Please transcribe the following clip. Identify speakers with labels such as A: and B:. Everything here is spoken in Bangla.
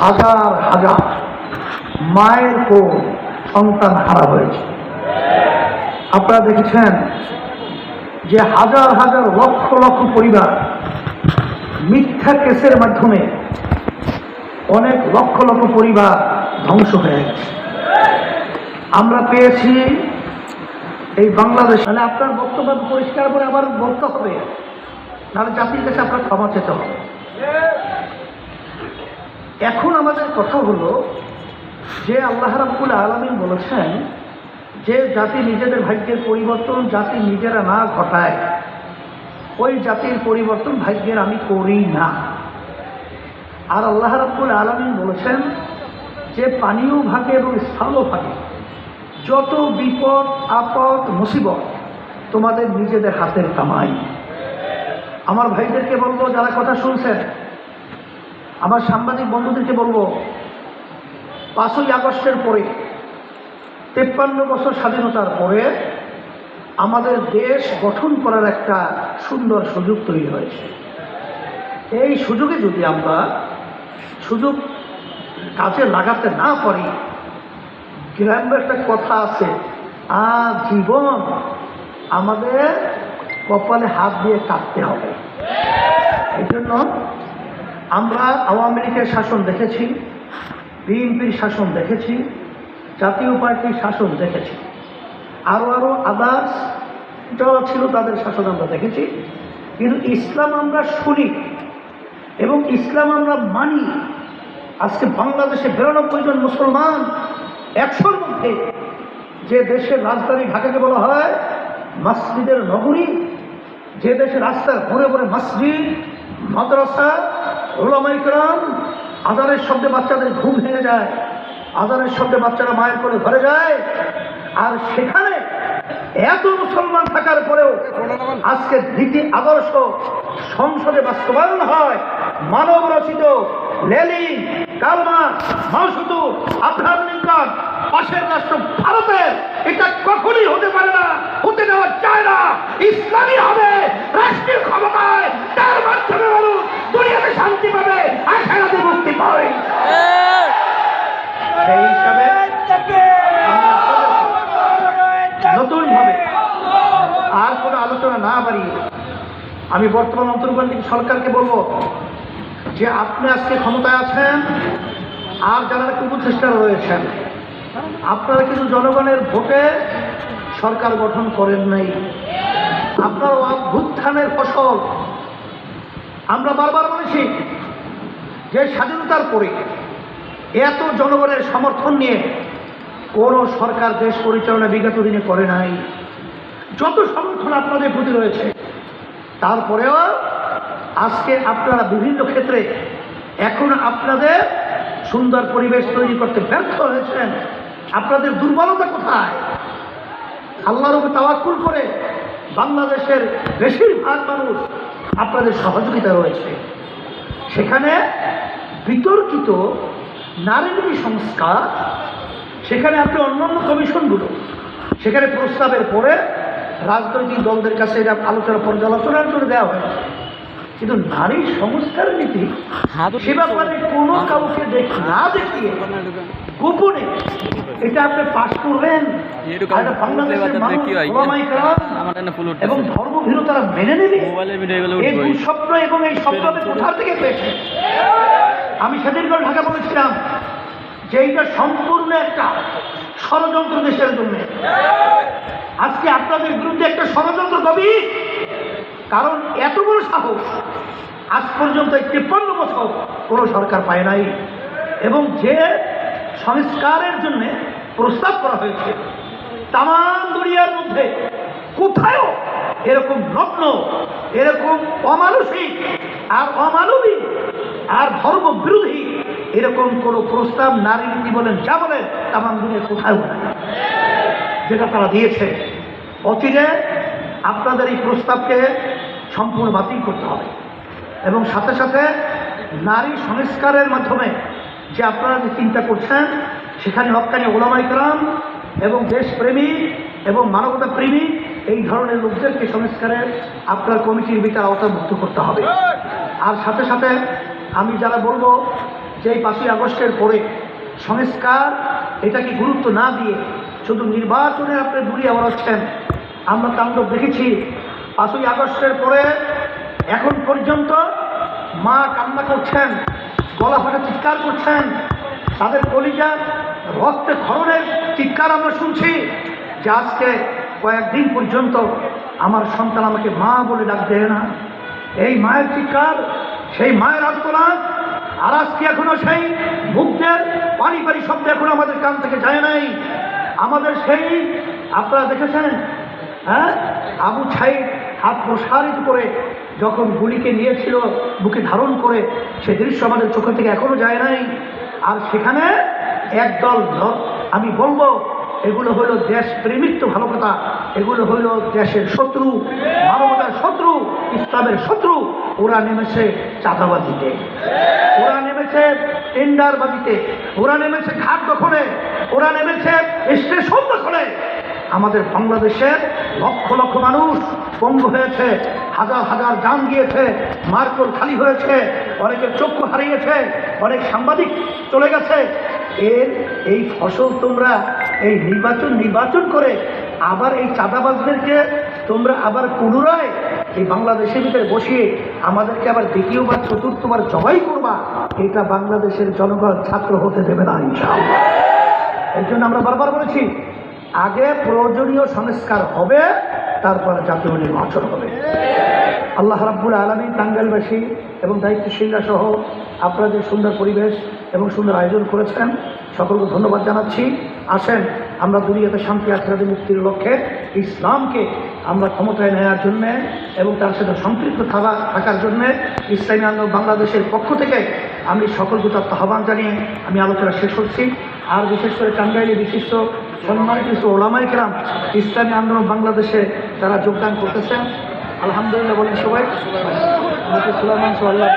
A: হাজার হাজার মায়ের কোল সন্তান হারা হয়েছে। আপনারা দেখেছেন যে হাজার হাজার লক্ষ লক্ষ পরিবার মিথ্যা কেসের মাধ্যমে অনেক লক্ষ লক্ষ পরিবার ধ্বংস হয়ে গেছে। আমরা পেয়েছি এই বাংলাদেশ। মানে আপনার বক্তব্য পরিষ্কার করে আবার বলতে হবে নাহলে জাতির কাছে আপনার ক্ষমা চেতে হবে। এখন আমাদের কথা হলো যে আল্লাহ রাব্বুল আলমিন বলেছেন যে জাতি নিজেদের ভাগ্যের পরিবর্তন জাতি নিজেরা না ঘটায়, ওই জাতির পরিবর্তন ভাগ্যের আমি করি না। আর আল্লাহ রাব্বুল আলমিন বলেছেন যে পানীয় ভাগে এবং স্থলও ভাগে, যত বিপদ, আপদ, মুসিবত তোমাদের নিজেদের হাতের কামাই। আমার ভাইদেরকে বলব, যারা কথা শুনছেন আমার সাংবাদিক বন্ধুদেরকে বলব, পাঁচই আগস্টের পরে, তেপ্পান্ন বছর স্বাধীনতার পরে আমাদের দেশ গঠন করার একটা সুন্দর সুযোগ তৈরি হয়েছে। এই সুযোগে যদি আমরা সুযোগ কাজে লাগাতে না পারি, গ্রাম্য একটা কথা আছে, আজীবন আমাদের কপালে হাত দিয়ে কাটতে হবে। এই জন্য আমরা আওয়ামী লীগের শাসন দেখেছি, বিএনপির শাসন দেখেছি, জাতীয় পার্টির শাসন দেখেছি। আরও আরও আদার্স যারা ছিল তাদের শাসন আমরা দেখেছি। কিন্তু ইসলাম আমরা শুনি এবং ইসলাম আমরা মানি। আজকে বাংলাদেশে বিরানব্বই জন মুসলমান একশোর মধ্যে যে দেশের রাজধানী ঢাকাকে বলা হয় মসজিদের নগরী, যে দেশের রাস্তার ঘুরে ঘুরে মসজিদ, মাদ্রাসা ওলামাইকরাম আজানের শব্দে বাচ্চাদের ঘুম ভেঙে যায়, আজানের শব্দে বাচ্চারা মায়ের করে ঘরে যায়। আর সেখানে এত মুসলমান থাকার পরেও আজকে নীতি আদর্শ সংসদে বাস্তবায়ন হয়। মানব রচিত লেলিন কালমার মাসুদু আব্রাহাম লিঙ্কন পাশের রাষ্ট্র ভারতের, এটা কখনই হতে পারে না, হতে দেওয়া চায় না। ইসলামী হবে, রাষ্ট্রীয় ক্ষমতায়, তার মাধ্যমে মানুষ দুনিয়াতে শান্তি পাবে? আখেরাতে মুক্তি পাবে। সেই হিসাবে নতুন ভাবে আর কোনো আলোচনা না বাড়িয়ে আমি বর্তমান অন্তর্বর্তী সরকারকে বলব যে আপনি আজকে ক্ষমতায় আছেন, আর যারা উপদেষ্টারা রয়েছেন, আপনারা কিন্তু জনগণের ভোটে সরকার গঠন করেন নাই। আপনার অভ্যুত্থানের ফসল আমরা বারবার বলেছি যে স্বাধীনতার পরে এত জনগণের সমর্থন নিয়ে কোনো সরকার দেশ পরিচালনা বিগত দিনে করে নাই। যত সমর্থন আপনাদের প্রতি রয়েছে, তারপরেও আজকে আপনারা বিভিন্ন ক্ষেত্রে এখন আপনাদের সুন্দর পরিবেশ তৈরি করতে ব্যর্থ হয়েছেন। আপনাদের দুর্বলতা কোথায়? আল্লাহর উপর তাওয়াক্কুল করে বাংলাদেশের বেশিরভাগ মানুষ আপনাদের সহযোগিতা রয়েছে। সেখানে বিতর্কিত নারী সংস্কার, সেখানে আপনি অন্যান্য কমিশনগুলো, সেখানে প্রস্তাবের পরে রাজনৈতিক দলদের কাছে এটা আলোচনা পর্যালোচনার জন্য দেওয়া হয়েছে। কিন্তু নারী সংস্কার নীতি সে ব্যাপারে কোনো কাউকে দেখ না দেখিয়ে গোপনে এটা আপনি পাশ করবেন। এবং ধর্মভীরতারা মেনে নেবে। এই দুঃস্বপ্ন এবং এই স্বপ্ন কোথা থেকে পেয়েছে? আমি সেদিন করে ঢাকা বলেছিলাম যে এইটা সম্পূর্ণ একটা ষড়যন্ত্র দেশের জন্য। আজকে আপনাদের বিরুদ্ধে একটা ষড়যন্ত্র কবি কারণ এত বড় সাহস। আজ পর্যন্ত এই তিপ্পান্ন বছর কোনো সরকার পায় নাই। এবং যে সংস্কারের জন্য প্রস্তাব করা হয়েছে তাম দুনিয়ার মধ্যে কোথায়ও এরকম নগ্ন এরকম অমানসিক আর অমানবিক আর ধর্ম বিরোধী এরকম কোনো প্রস্তাব নারী নীতি বলেন, যা বলেন তাম দুনিয়া নাই। যেটা তারা দিয়েছে। অচিরে আপনাদের এই প্রস্তাবকে সম্পূর্ণ বাতিল করতে হবে। এবং সাথে সাথে নারী সংস্কারের মাধ্যমে যে আপনারা যে চিন্তা করছেন, সেখানে হকানি ওলামাইকরাম এবং দেশপ্রেমী এবং মানবতা প্রেমী এই ধরনের লোকদেরকে সংস্কারের আপনার কমিটির বিচার আওতামুক্ত করতে হবে। আর সাথে সাথে আমি যারা বলব যে এই পাঁচই আগস্টের পরে সংস্কার এটাকে গুরুত্ব না দিয়ে শুধু নির্বাচনে আপনি ঘুরিয়ে বেড়াচ্ছেন আমরা তাণ্ডব দেখেছি। পাঁচই আগস্টের পরে এখন পর্যন্ত মা কান্না করছেন, গলা ফাটা চিৎকার করছেন, তাদের কলিজা রক্তে খরণের চিৎকার আমরা শুনছি যে আজকে কয়েকদিন পর্যন্ত আমার সন্তান আমাকে মা বলে ডাক দেয় না। এই মায়ের চিৎকার, সেই মায়ের আত্মনাদ আর আজকে এখনও সেই মুগ্ধের পানি পানি শব্দ এখনও আমাদের কান থেকে যায় নাই। আমাদের সেই, আপনারা দেখেছেন হ্যাঁ? আবু ছাই হাত প্রসারিত করে যখন গুলিকে নিয়েছিল, বুকে ধারণ করে, সে দৃশ্য আমাদের চোখে থেকে এখনও যায় নাই। আর সেখানে একদল আমি বলব, এগুলো হলো দেশ প্রেমিক তো ভালো কথা, এগুলো হলো দেশের শত্রু, মানবতার শত্রু, ইসলামের শত্রু। ওরা নেমেছে চাঁদাবাজিতে। ওরা নেমেছে টেন্ডারবাজিতে। ওরা নেমেছে ঘাট দখলে। ওরা নেমেছে স্টেশন দখলে। আমাদের বাংলাদেশের লক্ষ লক্ষ মানুষ পঙ্গু হয়েছে, হাজার হাজার যান গিয়েছে মার্কল খালি হয়েছে, অনেকের চক্ষু হারিয়েছে, অনেক সাংবাদিক চলে গেছে। এর এই ফসল তোমরা এই নির্বাচন নির্বাচন করে আবার এই চাঁদাবাজদেরকে তোমরা আবার পুনরায় এই বাংলাদেশের ভিতরে বসিয়ে আমাদেরকে আবার দ্বিতীয়বার, চতুর্থবার জবাই করবা, এটা বাংলাদেশের জনগণ ছাত্র হতে দেবে না এই জন্য আমরা বারবার বলেছি আগে প্রয়োজনীয় সংস্কার হবে, তারপর জাতীয় নির্বাচন হবে। আল্লাহ রাব্বুল আলমী টাঙ্গাইলবাসী এবং দায়িত্বশীলরা সহ আপনারা যে সুন্দর পরিবেশ এবং সুন্দর আয়োজন করেছেন। সকলকে ধন্যবাদ জানাচ্ছি। আসেন, আমরা দুনিয়াতে শান্তি আখড়াতে মুক্তির লক্ষ্যে ইসলামকে আমরা ক্ষমতায় নেওয়ার জন্যে এবং তার সাথে সম্পৃক্ত থাকা থাকার জন্যে ইসলামী আন্দোলন বাংলাদেশের পক্ষ থেকে আমি সকলকে তার আহ্বান জানিয়ে আমি আলোচনা শেষ করছি। আর বিশেষ করে টাঙ্গাইলে বিশিষ্ট সম্মানিত কিছু ওলামাই কেরাম, ইসলামী আন্দোলন বাংলাদেশে তারা যোগদান করতেছেন, আলহামদুলিল্লাহ বলেন সবাই। সুলাইমান সোহাল্লাহ